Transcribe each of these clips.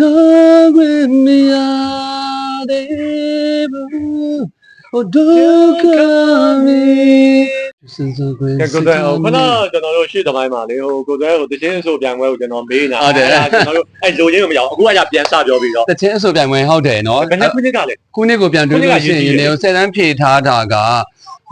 နာခွင့်မရသေးဘူးဟိုဒုက္ခမီစင်စခွင့်ကဲကိုယ်တိုင်ဟိုခဏကျွန်တော်တို့ရှေ့သမိုင်းမှာလေဟိုကိုယ်တိုင်ဟိုတချင်းဆိုပြန်ပွဲကိုကျွန်တော်မေးနေတာကျွန်တော်တို့အဲလိုရင်းမရအောင်အခုကရပြန်စပြောပြီးတော့တချင်းအဆိုပြိုင်ပွဲဟုတ်တယ်နော်ဘယ်နှစ်ခုနှစ်ကလဲခုနှစ်ကိုပြန်တွေးလို့ရှိရင်လည်းဆယ်တန်းဖြည့်ထားတာက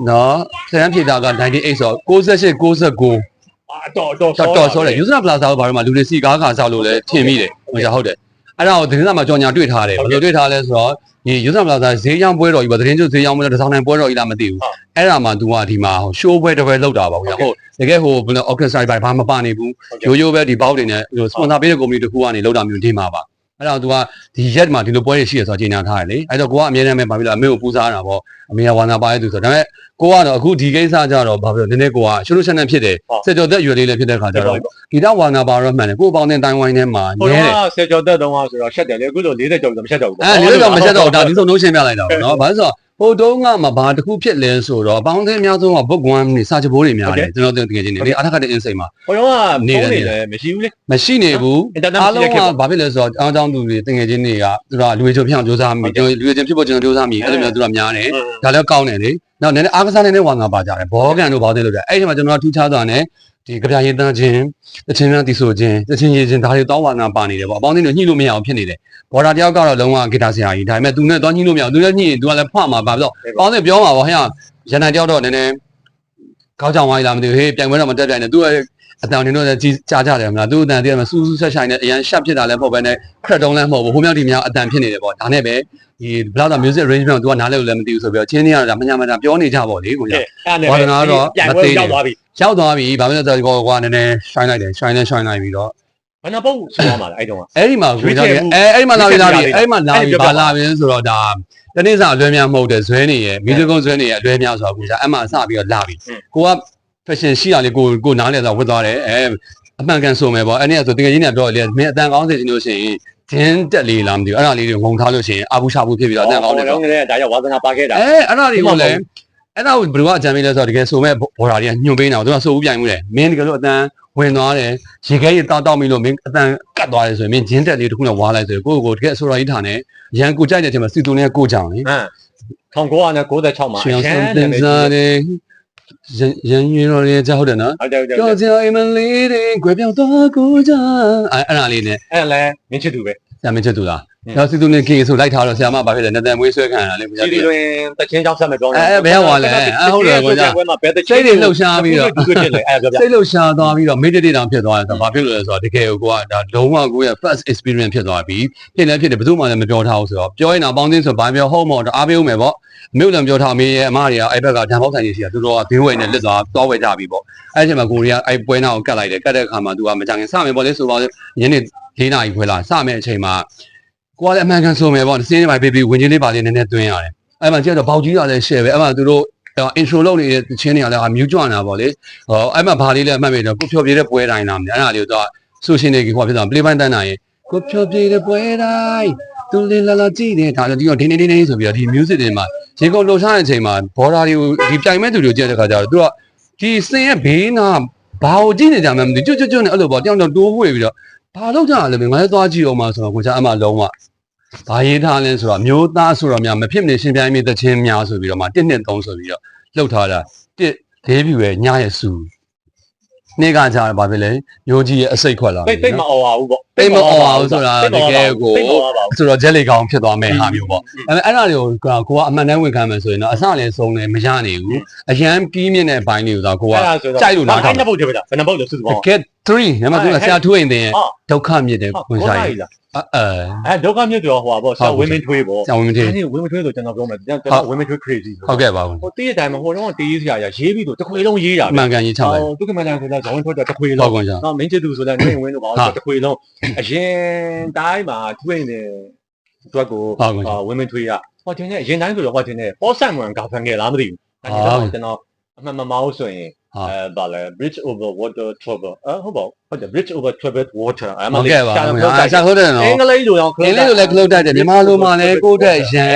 နော်ဆယ်တန်းဖြည့်တာက98ဆို68 69အာတော်တော်တော်တော်ဆိုတယ်ယူဇနာပလာဇာကိုဘာလို့မှလူတွေစီကားခါဆောက်လို့လဲထင်မိတယ် ဟုတ်ကြဟုတ်တယ်အဲ့ဒါကိုသတင်းစာမှာကြော်ညာတွေ့ထားတယ်ဘယ်လိုတွေ့ထားလဲဆိုတော့ဒီယူဇနာပလာဇာဈေးရောင်းပွဲတော်ကြီးပေါ့သတင်းကျဈေးရောင်းပွဲတော်တစ်ဆောင်နိုင်ပွဲတော်ကြီးလားမသိဘူးအဲ့ဒါမှ तू ကဒီမှာရှိုးပွဲတစ်ပွဲလောက်တာပါဗျာဟုတ်တကယ်ဟိုဘယ်လို orchestra ဘာဘာမပနေဘူးရိုးရိုးပဲဒီဘောက်တွေနဲ့ဟို sponsor ပေးတဲ့ company တစ်ခုကနေလောက်တာမျိုးဒီမှာပါ အဲ့တော့ तू ကဒီရက်မှာဒီလိုပွဲတွေရှိရဆိုတော့ကြီးညာထားတယ်လေအဲ့တော့ကိုကအမြဲတမ်းပဲဘာဖြစ်လဲအမေကိုပူစားတာပေါ့အမေကဝါနာပါရဲ့သူဆိုတော့ဒါပေမဲ့ကိုကတော့အခုဒီကိစ္စကြတော့ဘာဖြစ်လဲနည်းနည်းကိုကရှုလို့ချက်နဲ့ဖြစ်တယ်စက်ကြော်သက်ရွယ်လေးလည်းဖြစ်တဲ့ခါကျတော့ဂီတဝါနာပါတော့မှန်တယ်ကိုယ်ပေါင်းတဲ့တိုင်းဝိုင်းထဲမှာဟိုနဲတော့တယ်ဆယ်ကျော်သက်တုန်းကဆိုတော့ရှက်တယ်လေအခုဆို40ကျော်ဆိုမရှက်တော့ဘူးအဲလေးတော့မချက်တော့ဒါဒီဆုံးလုံးရှင်းပြလိုက်တာပေါ့နော်ဘာလို့ဆိုတော့ ဟိုတုန်းကမှဘာတစ်ခုဖြစ်လဲဆိုတော့အပေါင်းအသင်းအများဆုံးကဘုတ်ကွမ်နေစာချဘိုးတွေများတယ်ကျွန်တော်တို့တကယ်ချင်းနေလေအထက်ကတဲ့အင်းစိမ်မှာဟိုတော့ကဖုန်းနေလည်းမရှိဘူးလေမရှိနေဘူး internet အားလုံးမရှိကတဲ့ခေတ်ဘာဖြစ်လဲဆိုတော့အားကြောင့်သူတွေတကယ်ချင်းတွေကသူတို့ကလူတွေချုံဖြစ်အောင်ကြိုးစားမိကျွန်တော်လူတွေချင်းဖြစ်ဖို့ကျွန်တော်ကြိုးစားမိအဲ့လိုမျိုးသူတို့ကများတယ်ဒါလည်းကောင်းတယ်လေနောက်နည်းနည်းအားကစားနေတဲ့ဝါနာပါကြတယ်ဘောကန်တို့ဘာလို့လဲလို့အဲ့ဒီမှာကျွန်တော်ထူးခြားသွားတယ် ဒီကြပြရေးတန်းချင်းတချင်းများတီဆိုချင်းတချင်းရေးချင်းဒါတွေတောင်းဝါနာပါနေတယ်ပေါ့အပေါင်းအသင်းတွေညှိလို့မရအောင်ဖြစ်နေတယ်ဘော်ဒါတယောက်ကတော့လုံးဝဂီတာဆရာကြီးဒါပေမဲ့သူနဲ့တော့ညှိလို့မရအောင်သူလည်းညှိရင်သူကလည်းဖွမှာပါပြီးတော့ပေါင်းတဲ့ပြောမှာပေါ့ဟဲ့ရန်နိုင်တယောက်တော့နည်းနည်းကောက်ကြောင်ဝိုင်းလာမသိဘူးဟေးပြိုင်ပွဲတော့မတက်ပြိုင်နဲ့သူက အတန်နေတော့ကြီးကြားကြတယ်မလားသူအတန်တည်းမှာစူးစူးဆက်ဆိုင်နဲ့အရန်ရှက်ဖြစ်တာလည်းမဟုတ်ဘဲနဲ့ခရက်တုံးလည်းမဟုတ်ဘူးဟိုမြောက်ဒီမြောက်အတန်ဖြစ်နေတယ်ပေါ့ဒါနဲ့ပဲဒီဘလောက်တော့ music arrangement ကိုသူကနားလဲလို့လည်းမသိဘူးဆိုပြီးတော့ချင်းနေရတာမညာမညာပြောနေကြပေါ့လေကိုကြီးအဲ့နဲ့ပြန်ပွဲရောက်သွားပြီရောက်သွားပြီဘာဖြစ်လဲဆိုတော့ကွာနည်းနည်း shine လိုက်တယ် shine နဲ့ shine လိုက်ပြီးတော့ဘယ်နှပုတ်ဆိုရမှာလဲအဲ့တုန်းကအဲ့ဒီမှာကိုကြောက်တယ်အဲအဲ့ဒီမှာလာပြီလာပြီအဲ့ဒီမှာလာပြီဘာလာပြီဆိုတော့ဒါတနေ့စာအလွဲများမဟုတ်တယ်ဇွဲနေရဲ့မီဇီကုန်းဇွဲနေရဲ့အလွဲများဆိုတော့ကိုကအဲ့မှာစပြီးတော့လာပြီကိုက fashion ရှိရလေကိုကိုနားလဲဆိုဝတ်သွားတယ်အဲအမှန်ကန်ဆိုမယ်ပေါ့အဲ့ဒီကဆိုတကယ်ကြီးနေပြောလေမင်းအတန်ကောင်းစေချင်လို့ရှိရင်ဂျင်းတက်လေးလားမသိဘူးအဲ့ဒါလေးတွေငုံထားလို့ရှိရင်အဘူးရှာဘူးဖြစ်ပြီးတော့အတန်ကောင်းတယ်တော့ငယ်ဒါရောက်ဝါသနာပါခဲ့တာအဲအဲ့ဒါတွေကိုလည်းအဲ့ဒါကိုဘယ်လိုကအကြံပေးလဲဆိုတော့တကယ်ဆိုမဲ့ဘော်ဒါတွေကညွှန်ပေးနေတာသူကဆိုဦးပြိုင်မှုတယ်မင်းတကယ်လို့အတန်ဝင်သွားတယ်ရေခဲရေတောက်တောက်ပြီးလို့မင်းအတန်ကတ်သွားတယ်ဆိုရင်မင်းဂျင်းတက်လေးတစ်ခုနဲ့ဝါလိုက်ဆိုရင်ကိုယ့်ကိုယ်တကယ်အဆိုတော်ကြီးထားနေရန်ကိုကြိုက်တဲ့အချိန်မှာစီတူနဲ့ကိုကြောင်လေဟမ်1996မှာရှင်အောင်ဆုံးတင်စားတယ် ရန်ရန်ရော်လေးကြောက်တယ်နော်ဟုတ်တယ်ဟုတ်တယ်ကြောက်ကြအိမ်မလေးတွေွယ်ပြောင်းသွားကိုကြောင်အဲ့အဲ့ဒါလေးနဲ့အဲ့လဲမင်းချစ်သူပဲ ဆရာမင်းချက်သူလားနောက်စီတူနဲ့ကေဆိုလိုက်ထားတော့ဆရာမဘာဖြစ်လဲနတန်မွေးဆွဲခံရတာလေမစီဒီတွင်တချင်းကြောင်းဆက်မဲ့ပြောင်းပွဲမှာဘယ်တချင်းစိတ်တွေလှုပ်ရှားပြီးတော့သူဖြစ်လေအဲ့ပြောပြစိတ်လှုပ်ရှားသွားပြီးတော့ meditate တောင်ဖြစ်သွားတယ်ဆိုတော့ဘာဖြစ်လို့လဲဆိုတော့တကယ်ကိုကဒါလုံးဝကိုရဲ့ first experience ဖြစ်သွားပြီဖြစ်နေဖြစ်တယ်ဘယ်သူမှလည်းမပြောထားဘူးဆိုတော့ပြောရင်တော့ပေါင်းသိဆိုဘာပြောဟုတ်မော်အားပေးဦးမယ်ပေါ့အမေလည်းပြောထားအမေရဲ့အမတွေကအဲ့ဘက်ကဓာတ်ပေါက်ဆိုင်ကြီးရှိတာသူတို့ကဘေးဝယ်နဲ့လစ်သွားသွားဝယ်ကြပြီပေါ့အဲ့ဒီချိန်မှာကိုရီးယားအဲ့ပွဲနာကိုကတ်လိုက်တယ်ကတ်တဲ့အခါမှာသူကမကြခင်စမယ်ပေါ့လေဆိုပါညနေ ၄နာရီခွဲလာစမယ်အချိန်မှာကိုကလည်းအမှန်ကန်ဆိုမယ်ပေါ့စင်းနေပါပေးပြီးဝင်ချင်းလေးပါလေးနည်းနည်းသွင်းရတယ်အဲ့မှာကျတော့ဘောက်ကြီးကလည်း share ပဲအဲ့မှာသူတို့ intro လုပ်နေတဲ့ချင်းတွေကလည်းအမြူးကြွနေတာပေါ့လေဟောအဲ့မှာဘာလေးလဲအမှတ်မိတော့ကိုဖြောပြေတဲ့ပွဲတိုင်းလားမသိအဲ့ဒါလေးတော့ဆိုရှင်တွေကဟိုဖြစ်သွား play ပိုင်းတန်းနိုင်ကိုဖြောပြေတဲ့ပွဲတိုင်းသူလေးလာလာကြည့်တယ်ဒါလည်းဒီတော့ဒင်းဒင်းဒင်းဆိုပြီးတော့ဒီ music တွေမှာရေကုန်လှုပ်ရှားတဲ့အချိန်မှာ border တွေကိုဒီပြိုင်မဲ့သူတွေကြည့်တဲ့ခါကျတော့သူကဒီစင်ရဲ့ဘေးနာဘာကိုကြည့်နေကြမှမသိကျွတ်ကျွတ်ကျွတ်နဲ့အဲ့လိုပေါ့တောင်တောင်တိုးဝှေ့ပြီးတော့ ဘာလုပ်ကြလဲငါလည်းသွားကြည့်အောင်ပါဆိုတော့ကိုချာအမှလုံးဝဘာရေးထားလဲဆိုတော့မျိုးသားဆိုတော့များမဖြစ်မနေရှင်ပြိုင်မိတဲ့ချင်းများဆိုပြီးတော့မှ1နှစ်3ဆိုပြီးတော့လှုပ်ထားတာတစ်လေးဖြူရဲ့ညရဲ့စူနေ့ကကြာတယ်ဗာပဲလေမျိုးကြီးရဲ့အစိတ်ခွက်လာတိတ်တိတ်မအော်ပါဘူးပေါ့တိတ်မအော်ပါဘူးဆိုတာတကယ်ကိုတိတ်မအော်ပါဘူးဆိုတော့ဂျက်လီကောင်ဖြစ်သွားမယ်ဟာမျိုးပေါ့ဒါပေမဲ့အဲ့ဒါတွေကိုကိုကကိုကအမှန်တမ်းဝင်ခံမယ်ဆိုရင်တော့အစလည်းဆုံးတယ်မရနိုင်ဘူးအရန်ပြီးမြင့်တဲ့ဘိုင်းတွေကိုသာကိုကအဲ့ဒါဆိုတော့ကြိုက်လို့နားထောင်အဲ့နှစ်ပုတ်တယ်ဗျာဘယ်နှပုတ်လဲစုစုပေါင်း get 3ညမသူကဆရာထွေးရင်တင်ရဲ့ဟာဒုက္ခမြစ်တဲ့ဝင်ဆိုင်လားအဲအဲအဲဒုက္ခမြတ်တော်ဟိုပါပေါ့ဆရာဝင်းမင်းထွေးပေါ့ကျောင်းဝင်တင်အဲ့ဒီဝင်းမင်းထွေးဆိုကျွန်တော်ပြောမယ်ကျွန်တော်ဝင်းမင်းထွေး crazy ဟုတ်ကဲ့ပါဘူးဟိုတည့်ရတိုင်းမှာဟိုတော့တေးစရာရရေးပြီးတော့တစ်ခွေလုံးရေးတာအမှန်ကန်ကြီးချလိုက်ဟိုဒုက္ခမတန်ဆိုတော့ဇောင်းထွေးတော့တစ်ခွေတော့လုံးကွန်ချာနော်မင်းချစ်သူဆိုလည်းနေဝင်းတို့ပါဟာတော့တစ်ခွေလုံးအရင်တိုင်းမှာထွေးနေတွက်ကိုဟုတ်ကွန်ချာဝင်းမင်းထွေးကဟောတင်နေအရင်တိုင်းဆိုတော့ဟောတင်နေပေါ်ဆန်ဝန်ကဖန်ခဲ့လားမသိဘူးအဲ့ဒီတော့ကျွန်တော်အမှန်မမအောင်ဆိုရင်ဟာအဲဗာလဲ bridge over water trouble အဟုတ်ပါဟုတ်တယ် bridge over troubled water အဲ့ဟုတ်ကဲ့ပါရှာဘူးလို့အာဆရာဟုတ်တယ်နော်အင်္ဂလိပ်လိုရောအင်းလေးလိုလည်းကလုတ်တတ်တယ်မြန်မာလိုမှလည်းကိုယ့်တက်ရန်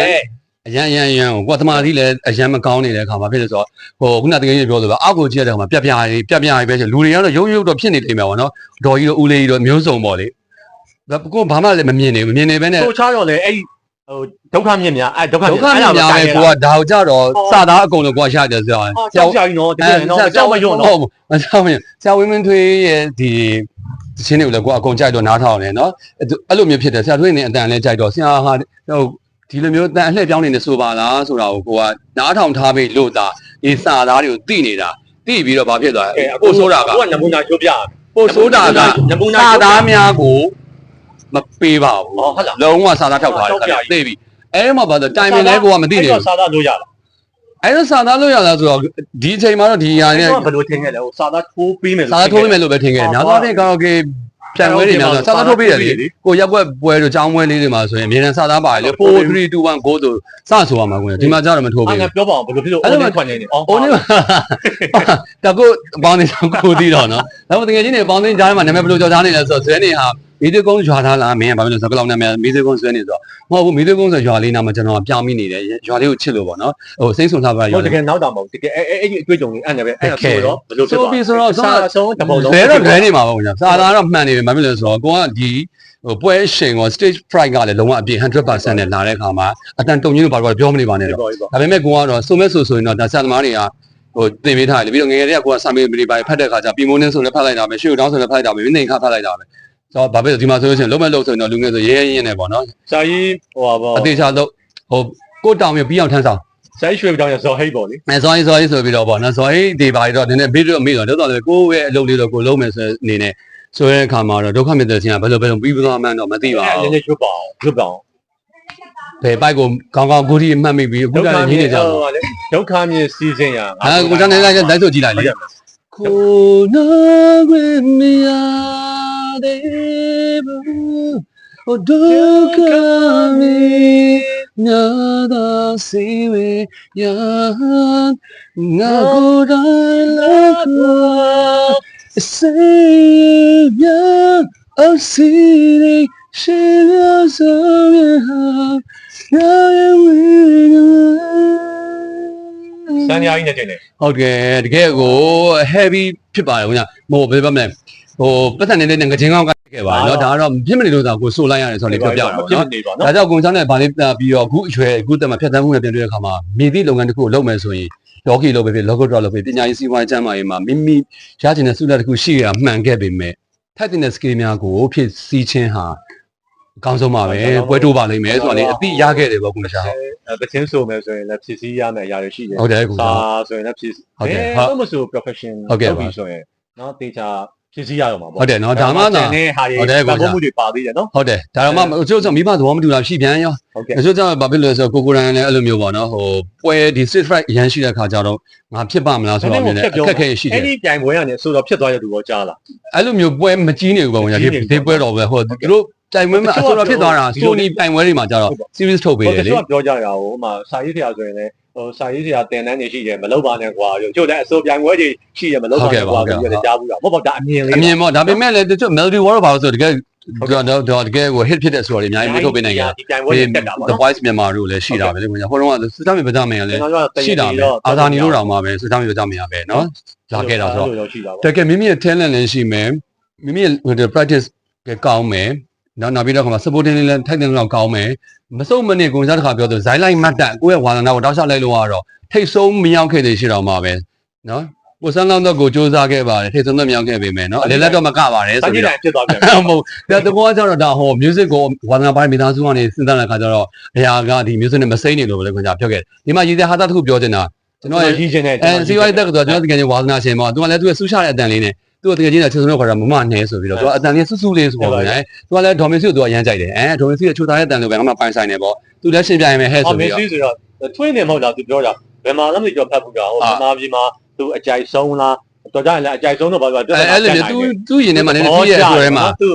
အရန်အရန်အရန်ကိုကသမားကြီးလည်းအရန်မကောင်းနေတဲ့အခါမှာဖြစ်လို့ဆိုတော့ဟိုခုနတကယ်ကြီးပြောလို့ပဲအောက်ကိုကြည့်ရတဲ့အခါမှာပြက်ပြားကြီးပြက်ပြားကြီးပဲရှိလူတွေကတော့ရုံရုံတော့ဖြစ်နေတယ်မှာပေါ့နော်ဒေါ်ကြီးတို့ဦးလေးကြီးတို့မျိုးစုံပေါ့လေဒါကိုဘာမှလည်းမမြင်နေဘူးမမြင်နေဘဲနဲ့ဆိုချတော့လေအဲ့ဒီဟိုဒုက္ခမြင့်များအဲ့ဒုက္ခဒုက္ခများများပဲကိုကဒါကိုကြတော့စတာအကုန်လုံးကိုကရှာတယ်ဆိုတော့ဆရာဆရာကြီးနော်တကယ်နော်ကြောက်မရွံ့ဟုနော်တ်မကြောက်မရွံ့ဆရာဝင်းမင်းထွေးရဲ့ဒီတချင်းတွေကိုလည်းကိုကအကုန်ကြိုက်တော့နားထောင်တယ်နော်အဲ့လိုမျိုးဖြစ်တယ်ဆရာထွေးနေအတန်လည်းကြိုက်တော့ဆရာဟာဟို ဒီလိုမျိုးတန်အလှည့်ပြောင်းနေနေဆိုပါလားဆိုတာကိုကိုကနားထောင်ထားပြီးလို့သာဒီစာသားတွေကိုသိနေတာသိပြီးတော့ဘာဖြစ်သွားလဲပို့ဆိုတာကကိုကနမူနာချိုးပြပို့ဆိုတာကနမူနာစာချိုးပြသားများကိုမပေးပါဘူးဟောဟုတ်လားလုံးဝစာသားထောက်ထားတယ်ခင်ဗျသိပြီအဲ့မှာဘာလို့တိုင်မင်လဲကိုကမသိနေဘူးစာသားလို့ရလားအဲ့ဒါစာသားလို့ရလားဆိုတော့ဒီအချိန်မှာတော့ဒီဟာအဲ့နဲ့တော့ဘယ်လိုထင်ခဲ့လဲဟိုစာသားထိုးပေးမယ်စာသားထိုးပေးမယ်လို့ပဲထင်ခဲ့တယ်များသောအားဖြင့်ကာရိုကေ ပြန်ဝဲတွေများဆိုစာသားထိုးပေးတယ်လေကိုရက်ွက်ပွဲတို့ចောင်းပွဲလေးတွေမှာဆိုရင်အမြဲတမ်းစာသားပါတယ်လေ4 3 2 1 go ဆိုစဆိုရမှာကိုဒီမှာကျတော့မထိုးအဲ့ပေးငါဘူးပြောပါအောင်ဘယ်လိုဖြစ်လို့အဲ့အိုးလိုနေခွက်နေနေအော်။အိုးနေတကုတ်ပေါင်းနေတော့ကိုသိတော့နော်။ဒါပေမဲ့တကယ်ချင်းနေပေါင်းနေကြားထဲမှာနာမည်ဘယ်လိုကြော်ကြားနေလဲဆိုတော့ဇွဲနေဟာမီးသွေးကုန်းရွာထားလားမင်းကဘာဖြစ်လို့ဆိုတော့ဘယ်လောက်နာမည်မီးသွေးကုန်းဇွဲနေဆိုတော့မဟုတ်ဘူးမီးသွေးကုန်းဆိုရွာလေးနာမှာကျွန်တော်ပြောင်းမိနေတယ်ရွာလေးကိုချစ်လို့ပေါ့နော်။ဟိုစိမ့်ဆုံထားပါရွာဟုတ်တကယ်နောက်တာမဟုတ်တကယ်အဲ့အဲ့ဒီအတွေ့အကြုံလေးအဲ့နဲ့ပဲအဲ့ဒါဆိုတော့ဘယ်လိုဖြစ်ဆိုသွားပြီးဆိုတော့စာဆုံးတပုံလုံးဘယ်တော့လဲနေမှာပေါ့ဗျာ။စာသားတော့မှန်နေပြီဘာဖြစ်လို့ဆိုတော့ကိုကဒီဟိုပွဲရှင်က stage fright ကလည်းလုံးဝအပြည့်100%နဲ့လာတဲ့အခါမှာအတန်တုံကြီးလို့ဘာလို့ပြောမနေပါနဲ့တော့ပေါ့ပေါ့ဒါပေမဲ့ကိုကတော့စုံမဲ့ဆိုဆိုရင်တော့ဒါဆရာသမားတွေကဟိုတင်ပေးထားတယ်ပြီးတော့ငယ်ငယ်တည်းကကိုကစာမေးပရိပိုင်ဖတ်တဲ့ခါကျပြည်မိုးနှင်းဆိုလည်းဖတ်လိုက်တာပဲရှေ့တောင်းဆိုလည်းဖတ်လိုက်တာပဲမင်းနေခါဖတ်လိုက်တာပဲဆို တော့ဘာဖြစ်လဲဒီမှာဆိုလို့ရှိရင်လုံးမဲ့လို့ဆိုရင်တော့လူငယ်ဆိုရဲရဲရင်းနေပေါ့နော်စာကြီးဟိုပါပေါ့အသေးချာလို့ဟိုကိုတောင်ရပြီးအောင်ထမ်းဆောင်စာကြီးရွှေပြောင်းရဇော်ဟိတ်ပေါ့လေအဲဇော်ရေးဇော်ရေးဆိုပြီးတော့ပေါ့နော်ဇော်ရေးဒီပါတော့နည်းနည်းဘေးတော့မေးတော့တော့လည်းကိုယ့်ရဲ့အလုပ်လေးတော့ကိုလုံးမယ်ဆိုအနေနဲ့ဆိုရဲအခါမှာတော့ဒုက္ခမြတ်တဲ့ချင်းကဘယ်လိုဘယ်လိုပြီးသွားမှန်းတော့မသိပါအဲ့ဘူးနည်းနည်းရွှေပါအောင်ရွှေပါအောင်ဘယ်ပိုက်ကိုခေါင်းခေါင်းကိုကြီးမှတ်မိပြီးအခုကလည်းညီးနေကြပါလေဒုက္ခမြေစီစဉ်ရအဲကိုကျွန်တော်လည်းလိုက်ဆိုကြည့်လိုက်လေကိုနာခွင့်မရ သေးဘူးဟိုဒုက္ခမီနာသာစီဝေယံငါကိုယ်တိုင်လာကိုစေရအစီရီရှိရဆိုရဟာရာယဝေစံညာကြီးနဲ့တင်တယ်ဟုတ်ကဲ့တကယ်ကို heavy ဖြစ်ပါတယ်ခင်ဗျမဟုတ်ဘယ်ဘက်မလဲ ဟိုပတ်စံနေလေးနဲ့ငကြင်းကောင်းကတ်ခဲ့ပါနော်ဒါကတော့ပြစ်မနေလို့သာကိုဆိုလိုက်ရတယ်ဆိုတော့လေပြောပြတာပေါ့နော်ဒါကြောင့်ကုံချောင်းနဲ့ဗာလေးပြီးတော့အခုအရွယ်အခုတက်မှာဖြတ်သန်းမှုနဲ့ပြန်တွေ့တဲ့အခါမှာမိသည့်လုပ်ငန်းတစ်ခုကိုလုပ်မယ်ဆိုရင်လော်ကီလုပ်ပဲဖြစ် logo draw လုပ်ပဲပညာရေးစီးပွားရေးကျမ်းမာရေးမှာမိမိရချင်တဲ့စုလက်တစ်ခုရှိရမှန်ခဲ့ပေမဲ့ထက်တင်တဲ့ skill များကိုဖြည့်ဆည်းခြင်းဟာအကောင်းဆုံးပါပဲပွဲတိုးပါလိမ့်မယ်ဆိုတော့လေအတိရခဲ့တယ်ပေါ့ကုလရှာတခြင်းဆိုမယ်ဆိုရင်လည်းဖြည့်ဆည်းရမယ်အရာတွေရှိတယ်ဟုတ်တယ်ကုလရှာဆိုရင်လည်းဖြည့်ဟုတ်တယ်ဘာလို့မဆို profession ဟုတ်ပြီဆိုရင်နော်တေချာ ဖြစ်စည်းရတော့မှာပေါ့ဟုတ်တယ်နော်ဒါမှသာနဲ့ဟာတွေဟုတ်တယ်ကိုပတ်မှုတွေပါသေးတယ်နော်ဟုတ်တယ်ဒါတော့မှအကျိုးဆောင်မိဘသဘောမတူတာရှိပြန်ရောဟုတ်ကဲ့အကျိုးကြောင့်ဘာဖြစ်လို့လဲဆိုတော့ကိုကိုရန်လည်းအဲ့လိုမျိုးပေါ့နော်ဟိုပွဲဒီ street fight အရန်ရှိတဲ့ခါကျတော့ငါဖြစ်ပါမလားဆိုတော့လည်းအခက်အခဲရှိတယ်အဲ့ဒီပြိုင်ပွဲကနေဆိုတော့ဖြစ်သွားရတူတော့ကြားလားအဲ့လိုမျိုးပွဲမကြီးနေဘူးပေါ့ဗျာဒီဒီပွဲတော့ပဲဟိုသူတို့တိုင်ပွဲမှာအဆိုတော့ဖြစ်သွားတာ Sony တိုင်ပွဲတွေမှာကျတော့ series ထုတ်ပေးဟုတ်တယ်တယ်လေသူကပြောကြတာဟိုမှာစာရေးဆရာဆိုရင်လည်း ဟိုစာရေးစရာတင်တန်းတွေရှိတယ်မလုပ်ပါနဲ့ကွာတို့ချို့လည်းအစိုးပြိုင်ပွဲတွေရှိတယ်မလုပ်ပါနဲ့ကွာပြီးတော့ကြားဘူးတာမဟုတ်ပါဒါအမြင်လေးအမြင်ပေါ့ဒါပေမဲ့လည်းတချို့ melody war ပါလို့ဆိုတကယ်တော့တော့တကယ်ကို hit ဖြစ်တဲ့ဆိုတာတွေအများကြီးမထုတ်ပေးနိုင်ကြဘူး။ The Voice မြန်မာတို့လည်းရှိတာပဲလေ။ဟိုတုန်းကစစ်တမ်းပြကြမယ်လည်းရှိတာပဲ။အာဇာနည်တို့တောင်မှပဲစစ်တမ်းပြကြမယ်ပဲနော်။လာခဲ့တာဆိုတော့တကယ်မိမိရဲ့ talent လည်းရှိမယ်။မိမိရဲ့ practice ကကောင်းမယ်။ နောက်နောက်ပြီးတော့ခါမှာ supporting လေးလည်းထိုက်တယ်လို့ကောင်းမယ်မစုံမနစ်ကိုစားတစ်ခါပြောသူဇိုင်းလိုက်မတ်တက်ကိုယ့်ရဲ့ဝါသနာကိုတောက်လျှောက်လိုက်လို့ကတော့ထိတ်ဆုံးမရောက်ခဲ့သေးရှိတော့မှာပဲနော်ကိုစမ်းလောင်းတော့ကိုစူးစမ်းခဲ့ပါတယ်ထိတ်ဆုံးတော့မရောက်ခဲ့ပေမဲ့နော်အလဲလက်တော့မကပါတယ်စာဆိုကြပြီးည့်တော့တိုင်းဖြစ်သွားပြန်မဟုတ်ဒါတကောကျတော့ဒါဟို music ကိုဝါသနာပိုင်းမိသားစုကနေစဉ်းစားတဲ့အခါကျတော့အရာကဒီ music နဲ့မစိမ့်နေလို့ပဲလေခွန်ကြာပြောခဲ့တယ်ဒီမှာရည်တဲ့ဟာတာတစ်ခုပြောချင်တာကျွန်တော်ရဲ့ရည်ချင်းနဲ့အဲစီဝိုင်းတက်ကတော့ကျွန်တော်တကယ်ကြီးဝါသနာရှင်ပေါ့သူကလည်းသူကဆူရှာတဲ့အတန်လေးနဲ့ သူကတကယ်ကြီးနဲ့ချက်စုံတော့ခေါ်တာမမနဲ့ဆိုပြီးတော့သူကအတန်လေးဆူဆူလေးဆိုပေါ့ဗျာသူကလည်းဒေါ်မီစီကိုသူကရမ်းကြိုက်တယ်အဲဒေါ်မီစီကချိုသားတဲ့အတန်လေးပဲငါမှပိုင်ဆိုင်နေပေါ့သူလည်းရှင်းပြရင်ပဲဟဲ့အော်ဆိုမပြီးင်းတော့စီဆိုတော့ထွင်းနေမဟုတ်လားသူပြောတာဘယ်မှာလဲမသိတော့ဖတ်ဘူးကဟိုမြန်မာပြည်မှာသူအကြိုက်ဆုံးလားတော်ကြရင်လည်းအကြိုက်ဆုံးတော့ဘာပြောအဲအဲ့လိုမျိုးသူသူရင်ထဲမှာလည်းသူ့ရဲ့အဆိုထဲမှာသူ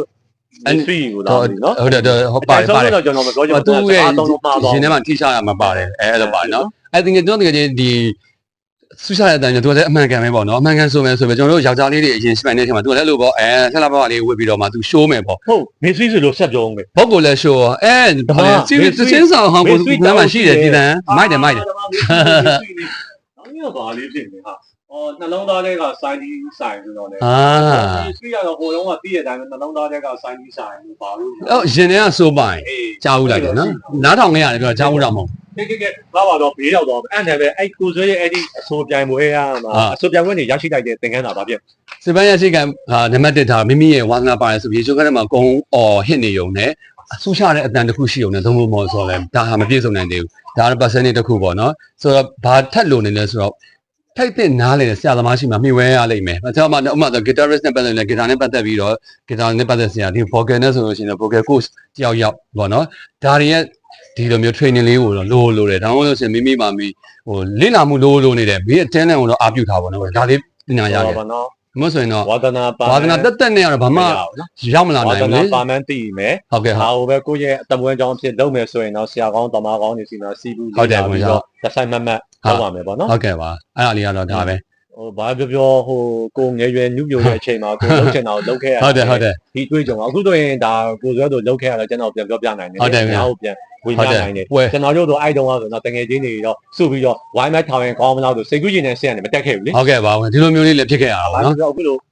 အဖီကိုလားနော်ဟုတ်တယ်ဟုတ်ပါတယ်ပါတယ်တော့ကျွန်တော်မပြောချင်သူ့ရဲ့အားလုံးတော့မှားသွားရင်ထဲမှာထိချတာမှာပါတယ်အဲအဲ့လိုပါတယ်နော်အဲ့ဒီကကျွန်တော်တကယ်ကြီးဒီ ဆူရှာတဲ့အတန်ကသူကလည်းအမှန်ကန်ပဲပေါ့နော်အမှန်ကန်ဆိုမယ်ဆိုပဲကျွန်တော်တို့ယောက်ျားလေးတွေအရင်ရှိမှန်တဲ့အချိန်မှာသူကလည်းအဲ့လိုပေါ့အဲဆက်လာပါလေးဝစ်ပြီးတော့မှသူရှိုးမယ်ပေါ့ဟုတ်မင်းစီဆိုလို့ဆက်ပြောအောင်ပဲဘုတ်ကိုလည်းရှိုးအဲဒါလည်းစီးစင်းဆောင်ဟောင်းကိုနားမှာရှိတယ်ဒီတန်မိုက်တယ်မိုက်တယ်။အောင်းရပါလေးဖြစ်နေဟာ အော်နှလုံးသားတွေကစိုင်းဒီဆိုင်ဆိုတော့လေအာဒီဆွေးရတော့ဟိုတုန်းကတည့်ရတဲ့အတိုင်းနှလုံးသားတွေကစိုင်းဒီဆိုင်လို့ပါလို့အော်ရင်ထဲကစိုးပိုင်အေးကြားဦးလိုက်တယ်နော်နားထောင်ခဲ့ရတယ်ပြောကြားဦးတာမဟုတ်ကဲကဲကဲဘာပါတော့ဘေးရောက်တော့အဲ့နဲ့ပဲအဲ့ကိုဆွေးရဲ့အဲ့ဒီအဆိုပြိုင်ပွဲရမှာအဆိုပြိုင်ပွဲနေရရှိလိုက်တဲ့သင်ခန်းစာပါပြစစ်ပန်းရရှိကဟာနံပါတ်1ထားမိမိရဲ့ဝါသနာပါတယ်ဆိုပြီးရေချိုးကထဲမှာကုန်းအော်ဟစ်နေုံနဲ့အဆူချတဲ့အတန်တစ်ခုရှိုံနဲ့သုံးဖို့မဟုတ်ဆိုတော့လဲဒါဟာမပြည့်စုံနိုင်သေးဘူးဒါက percentage တစ်ခုပေါ့နော်ဆိုတော့ဘာထက်လို့နေလဲဆိုတော့ ထိုက်တဲ့နားလေဆရာသမားရှိမှမှီဝဲရလိမ့်မယ်။ကျွန်တော်မှဥပမာ guitarist နဲ့ပတ်သက်ရင် guitar နဲ့ပတ်သက်ပြီးတော့ guitar နဲ့ပတ်သက်ဆရာဒီ vocal နဲ့ဆိုလို့ရှိရင် vocal coach တယောက်ယောက်ပေါ့နော်။ဒါတွေရဲ့ဒီလိုမျိုး training လေးကိုတော့လိုလိုတယ်။ဒါမှမဟုတ်လို့ရှိရင်မိမိမှမိဟိုလေ့လာမှုလိုလိုနေတယ်။ဘေးအတင်းနဲ့ကိုတော့အားပြုထားပါတော့။ဒါလေးပညာရတယ်ပါနော်။မဟုတ်ဆိုရင်တော့ဝါဒနာပါဝါသနာတက်တက်နဲ့ကတော့ဘာမှရောက်မလာဝါနိုင်ဒဘူးနာလေပါမှန်းသိမယ်ဟုတ်ကဲ့ဒါဟုတ်ဟိုပဲကိုယ့်ရဲ့အတမွေးကြောင်းဖြစ်လုပ်မယ်ဆိုရင်တော့ဆရာကောင်းတမကောင်းနေစီမှာစီးပူးပြီးတော့သက်ဆိုင်မတ်မတ် လုပ်ပါမယ်ပေါ့နော်ဟုတ်ကဲ့ပါအဲ့ဒါလေးကတော့ဒါပဲဟိုဘာပြောပြောဟိုကိုငယ်ရွယ်နုပြိုတဲ့အချိန်မှာကိုလုပ်ချင်တာကိုလုပ်ခဲ့ရဟုတ်တယ်ဟုတ်တယ်ဒီတွေးကြုံအခုဆိုရင်ဒါကိုဆွဲတို့လုပ်ခဲ့ရတယ်ကျွန်တော်ပြန်ပြောပြနိုင်တယ်ဟုတ်တယ်ဗျာညာကိုပြန်ဝေဟုတ်ပြတယ်နိုင်တယ်ဝယ်ကျွန်တော်တို့တော့အဲ့တုန်းကဆိုတော့တငယ်ချင်းတွေတော့စုပြီးတော့ဝိုင်းမထောင်ရင်ကောင်းမလားဆိုစိတ်ကူးရင်နဲ့ဆရာနေမတက်ခဲ့ဘူးလေဟုတ်ကဲ့ပါဒီလိုမျိုးလေးလည်းဖြစ်ခဲ့ရတာပါနော်ဘာလို့အခုလိုဟို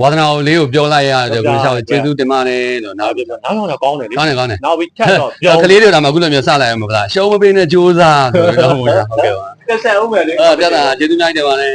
ဝါသနာလေးကိုပြောလိုက်ရတယ်ကိုရှောက်ကျေးဇူးတင်ပါတယ်လို့နောနောက်က်ပြတော့နောက်တော့ကောင်းတယ်လေကောင်းတယ်ကောင်းတယ်နောက်ပြီးချက်တော့ပြောကလေးတွေဒါမှအခုလိုမျိုးစလိုက်ရမှာဗလားရှုံးမပေးနဲ့စူးစားဆိုတော့ဟုတ်ကဲ့ပါတက်ဆက်အောင်မယ်လေအဲ့ပြတာကျေးဇူးများတင်ပါတယ်